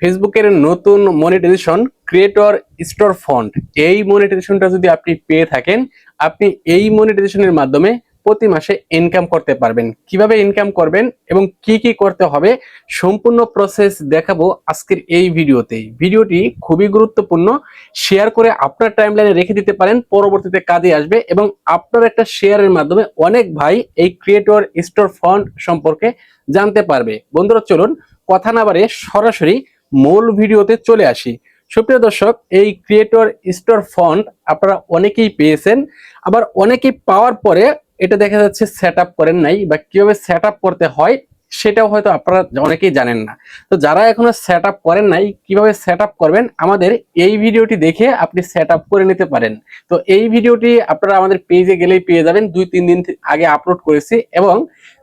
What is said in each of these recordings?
ফেসবুকের নতুন monetization creator store fond এই মনিটাইজেশনটা যদি আপনি পেয়ে থাকেন, আপনি এই মনিটাইজেশনের মাধ্যমে প্রতি মাসে ইনকাম করতে পারবেন। কীভাবে ইনকাম করবেন এবং কি কি করতে হবে, সম্পূর্ণ প্রসেস দেখাবো আজকের এই ভিডিওতেই। ভিডিওটি খুবই গুরুত্বপূর্ণ। শেয়ার করে আপনার টাইমলাইনে রেখে দিতে পারেন, পরবর্তীতে কাজে আসবে এবং আপনার একটা শেয়ারের মাধ্যমে অনেক ভাই এই ক্রিয়েটর স্টোর ফান্ড সম্পর্কে জানতে পারবে। বন্ধুরা, চলুন, কথা না বাড়ে সরাসরি মূল ভিডিওতে চলে আসি। সুপ্রিয় দর্শক, এই ক্রিয়েটর স্টোর ফন্ড আপনারা অনেকেই পেয়েছেন। আবার অনেকেই পাওয়ার পরে এটা দেখা যাচ্ছে সেট করেন নাই বা কীভাবে সেট করতে হয় সেটাও হয়তো আপনারা অনেকেই জানেন না। তো যারা এখনও সেট করেন নাই, কীভাবে সেট করবেন, আমাদের এই ভিডিওটি দেখে আপনি সেট করে নিতে পারেন। তো এই ভিডিওটি আপনারা আমাদের পেজে গেলেই পেয়ে যাবেন। দুই, তিন দিন আগে আপলোড করেছি এবং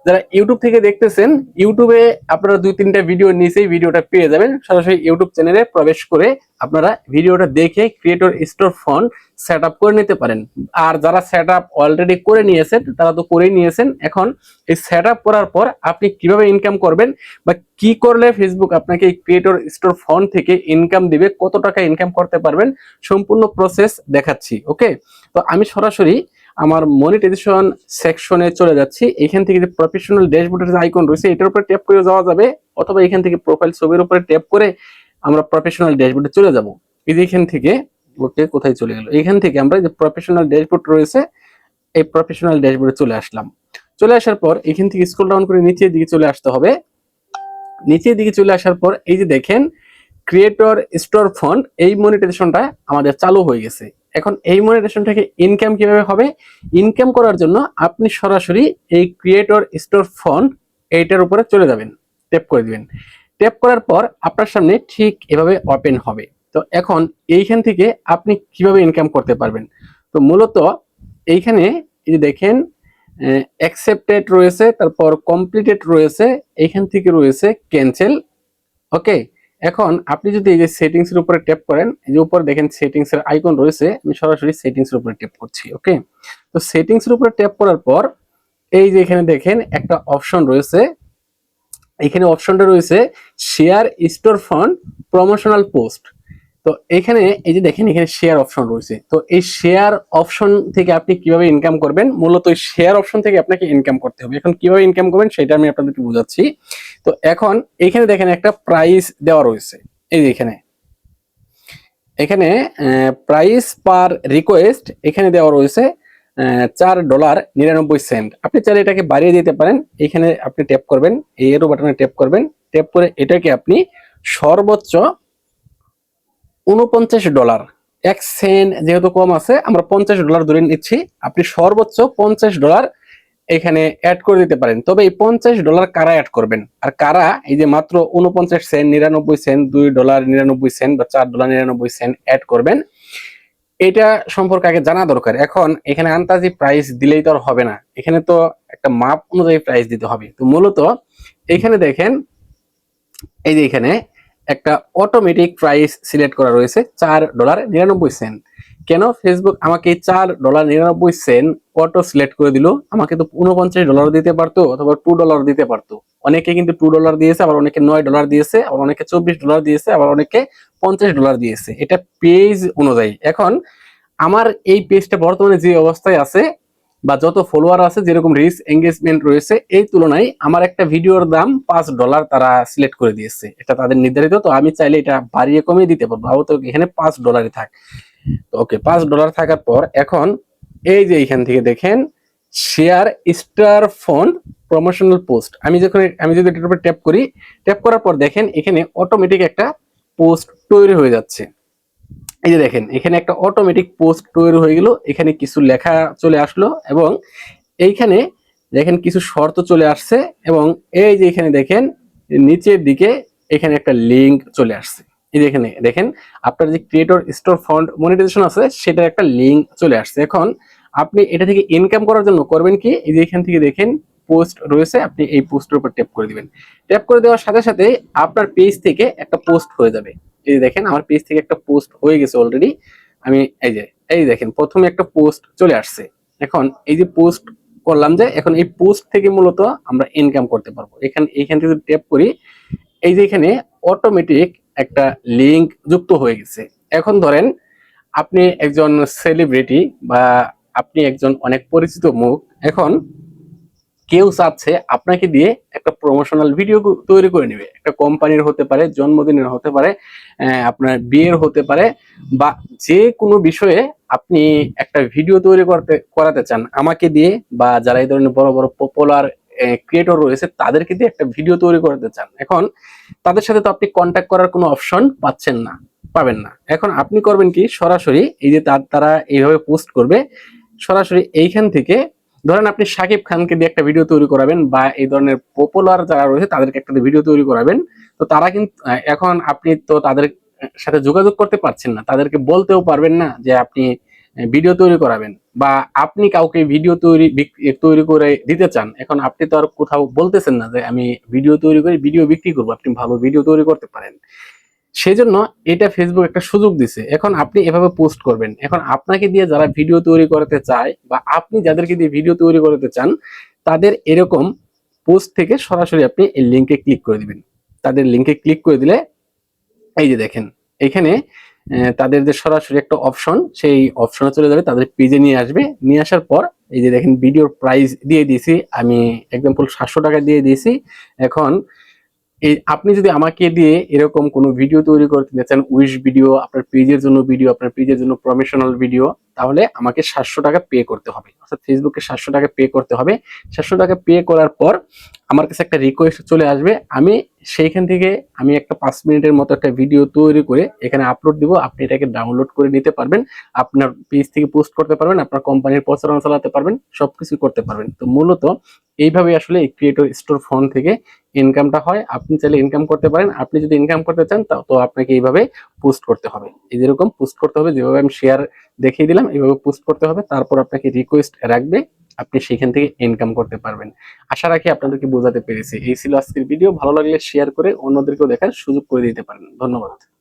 যারা ইউটিউব থেকে দেখতেছেন ইউটিউবে আপনারা দুই তিনটা ভিডিও নিচেই ভিডিওটা পেয়ে যাবেন। সরাসরি ইউটিউব চ্যানেলে প্রবেশ করে আপনারা ভিডিওটা দেখে creator store fund set up করে নিতে পারেন। আর যারা সেট আপ অলরেডি করে নিয়েছেন, তারা তো করেই নিয়েছেন। এখন এই সেট আপ করার পর আপনি কীভাবে ইনকাম করবেন বা কি করলে ফেসবুক আপনাকে এই ক্রিয়েটর স্টোর ফন্ড থেকে ইনকাম দিবে, কত টাকা ইনকাম করতে পারবেন, সম্পূর্ণ প্রসেস দেখাচ্ছি ওকে তো আমি সরাসরি আমার মনিটাইজেশন সেকশনে চলে যাচ্ছি। এখান থেকে যে প্রফেশনাল ড্যাশবোর্ডের যে আইকন রয়েছে, এটার উপরে ট্যাপ করে যাওয়া যাবে, অথবা এখান থেকে প্রোফাইল ছবির উপরে ট্যাপ করে আমরা প্রফেশনাল ড্যাশবোর্ডে চলে যাব। এই যে এখান থেকে, ওকে, কোথায় চলে গেল? এখান থেকে আমরা যে প্রফেশনাল ড্যাশবোর্ড রয়েছে, এই প্রফেশনাল ড্যাশবোর্ডে চলে আসলাম। চলে আসার পর এখান থেকে স্ক্রল ডাউন করে নিচের দিকে চলে আসতে হবে। নিচের দিকে চলে আসার পর এই যে দেখেন ক্রিয়েটর স্টোর ফান্ড এই মনিটাইজেশনটা আমাদের চালু হয়ে গেছে। এখন এই মনিটাইজেশন থেকে ইনকাম কীভাবে হবে? ইনকাম করার জন্য আপনি সরাসরি এই ক্রিয়েটর স্টোর ফান্ড এইটার উপরে চলে যাবেন ট্যাপ করে দিবেন। ট্যাপ করার পর আপনার সামনে ঠিক এভাবে ওপেন হবে। তো এখন এইখান থেকে আপনি কীভাবে ইনকাম করতে পারবেন? তো মূলত এইখানে এই দেখেন অ্যাকসেপ্টেড রয়েছে, তারপর কমপ্লিটেড রয়েছে, এইখান থেকে রয়েছে ক্যান্সেল ওকে এখন আপনি যদি এই যে সেটিংস এর উপরে ট্যাপ করেন, এই যে উপরে দেখেন সেটিংস এর আইকন রয়েছে, আমি সরাসরি সেটিংস এর উপরে ট্যাপ করছি ওকে তো সেটিংস এর উপরে ট্যাপ করার পর, এই যে এখানে দেখেন একটা অপশন রয়েছে। এখানে অপশনটা রয়েছে share store fund promotional post তো এখানে এই যে দেখেন, এখানে শেয়ার অপশন রয়েছে। তো এই শেয়ার অপশন থেকে আপনি কীভাবে ইনকাম করবেন? মূলত এই শেয়ার অপশন থেকে আপনাকে ইনকাম করতে হবে। এখন কীভাবে ইনকাম করবেন সেটা আমি আপনাদেরকে বোঝাচ্ছি। তো এখন এখানে দেখেন একটা প্রাইস দেওয়া রয়েছে। এই যে এখানে। এখানে প্রাইস পার রিকোয়েস্ট এখানে দেওয়া রয়েছে চার ডলার নিরানব্বই সেন্ট আপনি চাইলে এটাকে বাড়িয়ে দিতে পারেন। এখানে আপনি ট্যাপ করবেন, এই এরো বাটনে ট্যাপ করবেন। ট্যাপ করে এটাকে আপনি সর্বোচ্চ উনপঞ্চাশ ডলার। এক সেন্ট যেহেতু কম আছে, আমরা পঞ্চাশ ডলার ধরে নিচ্ছি। আপনি সর্বোচ্চ পঞ্চাশ ডলার এখানে অ্যাড করে দিতে পারেন। তবে এই পঞ্চাশ ডলার কারা অ্যাড করবেন? আর কারা, এই যে মাত্র উনপঞ্চাশ সেন্ট, নিরানব্বই সেন্ট, দুই ডলার নিরানব্বই সেন্ট বা চার ডলার নিরানব্বই সেন্ট অ্যাড করবেন, এটা সম্পর্কে আগে জানা দরকার। এখন এখানে আন্তাজি প্রাইস দিলেই তো আর হবে না। এখানে তো একটা মাপ অনুযায়ী প্রাইস দিতে হবে। তো মূলত এখানে দেখেন, এই যে এখানে একটা অটোমেটিক প্রাইস সিলেক্ট করা রয়েছে, চার ডলার নিরানব্বই সেন্ট কেন? ফেসবুক আমাকে চার ডলার নিরানব্বই সেন্ট অটো সিলেক্ট করে দিল, আমাকে তো উনপঞ্চাশ ডলার দিতে পারতো অথবা টু ডলার দিতে পারতো। অনেকে কিন্তু টু ডলার দিয়েছে, আবার অনেকে নয় ডলার দিয়েছে, আবার অনেকে চব্বিশ ডলার দিয়েছে, আবার অনেকে পঞ্চাশ ডলার দিয়েছে। এটা পেজ অনুযায়ী। এখন, আমার এই পেজটা বর্তমানে যে অবস্থায় আছে বা যত ফলোয়ার আছে, যেরকম রিচ এঙ্গেজমেন্ট রয়েছে, এই তুলনায় আমার একটা ভিডিওর দাম পাঁচ ডলার তারা সিলেক্ট করে দিয়েছে। এটা তাদের নির্ধারিত, তো আমি চাইলে এটা বাড়িয়ে কমিয়ে দিতে পারব। আবু তো এখানে পাঁচ ডলারই থাক। তো ওকে পাঁচ ডলার থাকার পর এখন এই যে এইখান থেকে দেখেন share star fund promotional post আমি যখন, আমি যদি এটার উপর ট্যাপ করি ট্যাপ করার পর দেখেন এখানে অটোমেটিক একটা পোস্ট তৈরি হয়ে যাচ্ছে। এই যে দেখেন, এখানে একটা অটোমেটিক পোস্ট তৈরি হয়ে গেল, এখানে কিছু লেখা চলে আসলো এবং এইখানে দেখেন কিছু শর্ত চলে আসছে এবং এই যে এখানে দেখেন, নিচের দিকে এখানে একটা লিংক চলে আসছে। এই যে এখানে দেখেন, আপনার যে ক্রিয়েটর স্টোর ফান্ড মনিটাইজেশন আছে, সেটার একটা লিংক চলে আসছে। এখন আপনি এটা থেকে ইনকাম করার জন্য করবেন কি? এই যে এখান থেকে দেখেন পোস্ট রয়েছে, আপনি এই পোস্টের উপর ট্যাপ করে দিবেন। ট্যাপ করে দেওয়ার সাথে সাথে আপনার পেজ থেকে একটা পোস্ট হয়ে যাবে। এই দেখেন, আমার পেজ থেকে একটা পোস্ট হয়ে গেছে অলরেডি আমি এই যে, এই দেখেন, প্রথমে একটা পোস্ট চলে আসছে। এখন এই যে পোস্ট করলাম যে, এখন এই পোস্ট থেকে মূলত আমরা ইনকাম করতে পারব। এখানে, এইখান থেকে ট্যাপ করি, এই যে এখানে অটোমেটিক একটা লিংক যুক্ত হয়ে গেছে। এখন ধরেন, আপনি একজন সেলিব্রিটি বা আপনি একজন অনেক পরিচিত মুখ। এখন কেউ চাচ্ছে আপনাকে দিয়ে একটা প্রমোশনাল ভিডিও তৈরি করে নেবে। একটা কোম্পানির হতে পারে, জন্মদিনের হতে পারে আপনার বিয়ের হতে পারে, বা যে কোনো বিষয়ে আপনি একটা ভিডিও তৈরি করতে করাতে চান, আমাকে দিয়ে বা যারা এই ধরনের বড় বড় পপুলার ক্রিয়েটর রয়েছে, তাদেরকে দিয়ে একটা ভিডিও তৈরি করতে চান। এখন তাদের সাথে তো আপনি কন্ট্যাক্ট করার কোনো অপশন পাচ্ছেন না, পাবেন না। এখন আপনি করবেন কি, সরাসরি এই যে তারা এইভাবে পোস্ট করবে, সরাসরি এইখান থেকে ধরেন আপনি সাকিব খানকে দিয়ে একটা ভিডিও তৈরি করাবেন বা এই ধরনের পপুলার যারা রয়েছে, তাদেরকে একটা ভিডিও তৈরি করাবেন। তো তারা কিন্তু এখন আপনি তো তাদের সাথে যোগাযোগ করতে পারছেন না। তাদেরকে বলতেও পারবেন না যে আপনি ভিডিও তৈরি করাবেন বা আপনি কাউকে ভিডিও তৈরি তৈরি করে দিতে চান। এখন আপনি তো আর কোথাও বলতেছেন না যে আমি ভিডিও তৈরি করে ভিডিও বিক্রি করব। আপনি ভালো ভিডিও তৈরি করতে পারেন। সেজন্য এটা ফেসবুক একটা সুযোগ দিছে। এখন আপনি এভাবে পোস্ট করবেন। এখন আপনাকে দিয়ে যারা ভিডিও তৈরি করতে চায় বা আপনি যাদেরকে দিয়ে ভিডিও তৈরি করতে চান, তাদের এরকম পোস্ট থেকে সরাসরি আপনি এই লিঙ্কে ক্লিক করে দিবেন। তাদের লিঙ্কে ক্লিক করে দিলে এই যে দেখেন, এখানে তাদের যে সরাসরি একটা অপশন সেই অপশনে চলে যাবে, তাদের পেজে নিয়ে আসবে। নিয়ে আসার পর এই যে দেখেন ভিডিওর প্রাইস দিয়ে দিয়েছি। আমি এক্সাম্পল সাতশো টাকা দিয়ে দিয়েছি। এখন এই আপনি যদি আমাকে দিয়ে এরকম কোনো ভিডিও তৈরি করতে চান উইশ ভিডিও আপনার পেজের জন্য ভিডিও আপনার পেজের জন্য প্রমোশনাল ভিডিও তাহলে আমাকে সাতশো টাকা পে করতে হবে। অর্থাৎ ফেসবুকে সাতশো টাকা পে করতে হবে। সাতশো টাকা পে করার পর আমার কাছে একটা রিকোয়েস্ট চলে আসবে। আমি সেইখান থেকে আমি একটা পাঁচ মিনিটের মতো একটা ভিডিও তৈরি করে এখানে আপলোড দিব। আপনি এটাকে ডাউনলোড করে নিতে পারবেন। আপনার পেজ থেকে পোস্ট করতে পারবেন। আপনার কোম্পানির প্রচারণা চালাতে পারবেন। সব কিছু করতে পারবেন। তো মূলত এইভাবে আসলে ক্রিয়েটর স্টোর ফোন থেকে ইনকামটা হয়। আপনি চাইলে ইনকাম করতে পারেন। আপনি যদি ইনকাম করতে চান, তো আপনাকে এইভাবে পোস্ট করতে হবে। এই যেরকম পোস্ট করতে হবে, যেভাবে আমি শেয়ার দেখিয়ে দিলাম এইভাবে পোস্ট করতে হবে। তারপর আপনাকে রিকোয়েস্ট রাখবে, আপনি সেখান থেকে ইনকাম করতে পারবেন। আশা রাখি আপনাদেরকে বোঝাতে পেরেছি। এই ছিল আজকের ভিডিও ভালো লাগলে শেয়ার করে অন্যদেরকেও দেখার সুযোগ করে দিতে পারেন। ধন্যবাদ।